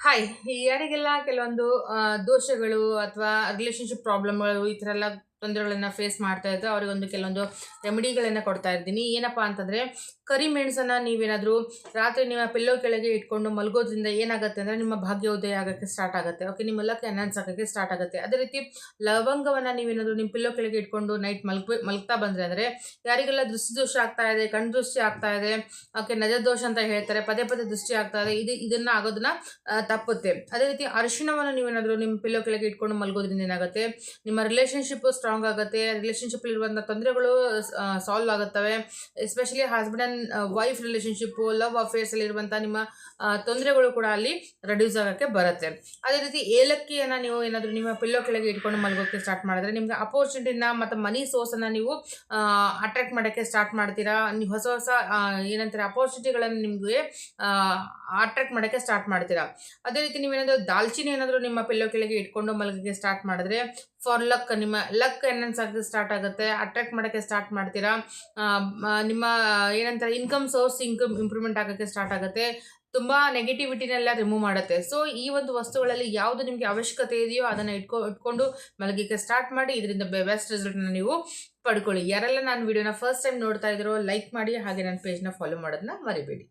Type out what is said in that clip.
Hi ಯಾರಿಗೆಲ್ಲ ಕೆಲವೊಂದು ದೋಷಗಳು ಅಥವಾ ರಿಲೇಷನ್ಶಿಪ್ ಪ್ರಾಬ್ಲಮ್ಗಳು ಈ ಥರ ಎಲ್ಲ ತೊಂದರೆಗಳನ್ನ ಫೇಸ್ ಮಾಡ್ತಾ ಇದ್ದರೆ ಅವರಿಗೊಂದು ಕೆಲವೊಂದು ರೆಮಿಡಿಗಳನ್ನು ಕೊಡ್ತಾ ಇದ್ದೀನಿ ಏನಪ್ಪಾ ಅಂತಂದ್ರೆ ಕರಿಮೆಣಸನ್ನು ನೀವೇನಾದರೂ ರಾತ್ರಿ ನಿಮ್ಮ ಪಿಲ್ಲೋ ಕೆಳಗೆ ಇಟ್ಕೊಂಡು ಮಲಗೋದ್ರಿಂದ ಏನಾಗುತ್ತೆ ಅಂದ್ರೆ ನಿಮ್ಮ ಭಾಗ್ಯೋದಯ ಆಗೋಕ್ಕೆ ಸ್ಟಾರ್ಟ್ ಆಗುತ್ತೆ. ಓಕೆ ನಿಮ್ಮ ಲಕ್ ಎನ್ಹಾನ್ಸ್ ಆಗೋಕ್ಕೆ ಸ್ಟಾರ್ಟ್ ಆಗುತ್ತೆ. ಅದೇ ರೀತಿ ಲವಂಗವನ್ನ ನೀವೇನಾದರೂ ನಿಮ್ಮ ಪಿಲ್ಲೋ ಕೆಳಗೆ ಇಟ್ಕೊಂಡು ನೈಟ್ ಮಲ್ಕ ಮಲ್ಕ್ತಾ ಬಂದ್ರೆ ಅಂದರೆ ಯಾರಿಗೆಲ್ಲ ದೃಷ್ಟಿ ದೋಷ ಆಗ್ತಾ ಇದೆ, ಕಣ್ ದೃಷ್ಟಿ ಆಗ್ತಾ ಇದೆ ಓಕೆ ನಜ ದೋಷ ಅಂತ ಹೇಳ್ತಾರೆ, ಪದೇ ಪದೇ ದೃಷ್ಟಿ ಆಗ್ತಾ ಇದೆ, ಇದು, ಇದನ್ನ ಆಗೋದನ್ನ ತಪ್ಪುತ್ತೆ. ಅದೇ ರೀತಿ ಅರಿಶಿಣವನ್ನು ನೀವೇನಾದರೂ ನಿಮ್ಮ ಪಿಲ್ಲೋ ಕೆಳಗೆ ಇಟ್ಕೊಂಡು ಮಲಗೋದ್ರಿಂದ ಏನಾಗುತ್ತೆ, ನಿಮ್ಮ ರಿಲೇಶನ್ಶಿಪ್ ಸ್ಟ್ರಾಂಗ್ ಆಗುತ್ತೆ ರಿಲೇಶನ್ಶಿಪ್ ಇರುವಂಥ ತೊಂದರೆಗಳು ಸಾಲ್ವ್ ಆಗುತ್ತವೆ. Especially husband and wife relationship love ಅಫೇರ್ಸಲ್ಲಿ ಇರುವಂಥ ನಿಮ್ಮ ತೊಂದರೆಗಳು ಕೂಡ ಅಲ್ಲಿ ರೆಡ್ಯೂಸ್ ಆಗೋಕ್ಕೆ ಬರುತ್ತೆ. ಅದೇ ರೀತಿ ಏಲಕ್ಕಿಯನ್ನು ನೀವು ಏನಾದರೂ ನಿಮ್ಮ ಪಿಲ್ಲೋ ಕೆಳಗೆ ಇಟ್ಕೊಂಡು ಮಲಗೋಕ್ಕೆ ಸ್ಟಾರ್ಟ್ ಮಾಡಿದ್ರೆ ನಿಮಗೆ ಅಪೋರ್ಚುನಿಟಿನ ಮತ್ತು ಮನಿ ಸೋರ್ಸನ್ನು ನೀವು ಅಟ್ರಾಕ್ಟ್ ಮಾಡೋಕ್ಕೆ ಸ್ಟಾರ್ಟ್ ಮಾಡ್ತೀರಾ. ನೀವು ಹೊಸ ಹೊಸ ಏನಂತಾರೆ ಅಪೋರ್ಚುನಿಟಿಗಳನ್ನು ನಿಮಗೆ ಅಟ್ರಾಕ್ಟ್ ಮಾಡೋಕ್ಕೆ ಸ್ಟಾರ್ಟ್ ಮಾಡ್ತೀರಾ. ಅದೇ ರೀತಿ ನೀವೇನಾದರೂ ದಾಲ್ಚಿನಿ ಏನಾದರೂ ನಿಮ್ಮ ಪಿಲ್ಲೋ ಕೆಳಗೆ ಇಟ್ಕೊಂಡು ಮಲಗಕ್ಕೆ ಸ್ಟಾರ್ಟ್ ಮಾಡಿದ್ರೆ ಫಾರ್ ಲಕ್ ನಿಮ್ಮ ಲಕ್ ಎನ್ಹೆನ್ಸ್ ಆಗೋಕ್ಕೆ ಸ್ಟಾರ್ಟ್ ಆಗುತ್ತೆ. ಅಟ್ರಾಕ್ಟ್ ಮಾಡೋಕ್ಕೆ ಸ್ಟಾರ್ಟ್ ಮಾಡ್ತೀರಾ? ನಿಮ್ಮ, ಏನಂತಾರೆ ಇನ್ಕಮ್ ಸೋರ್ಸ್ ಇನ್ಕಮ್ ಇಂಪ್ರೂವ್ಮೆಂಟ್ ಆಗೋಕ್ಕೆ ಸ್ಟಾರ್ಟ್ ಆಗುತ್ತೆ. ತುಂಬ ನೆಗೆಟಿವಿಟಿನೆಲ್ಲ ರಿಮೂವ್ ಮಾಡುತ್ತೆ. ಸೊ ಈ ಒಂದು ವಸ್ತುಗಳಲ್ಲಿ ಯಾವುದು ನಿಮಗೆ ಅವಶ್ಯಕತೆ ಇದೆಯೋ ಅದನ್ನು ಇಟ್ಕೊ, ಇಟ್ಕೊಂಡು ಮಲಗಿಕೆ ಸ್ಟಾರ್ಟ್ ಮಾಡಿ, ಇದರಿಂದ ಬೆಸ್ಟ್ ರಿಸಲ್ಟ್ನ ನೀವು ಪಡ್ಕೊಳ್ಳಿ. ಯಾರೆಲ್ಲ ನಾನು ವಿಡಿಯೋನ ಫಸ್ಟ್ ಟೈಮ್ ನೋಡ್ತಾ ಇದ್ದೀರೋ ಲೈಕ್ ಮಾಡಿ, ಹಾಗೆ ನನ್ನ ಪೇಜ್ನ ಫಾಲೋ ಮಾಡೋದನ್ನ ಮರಿಬೇಡಿ.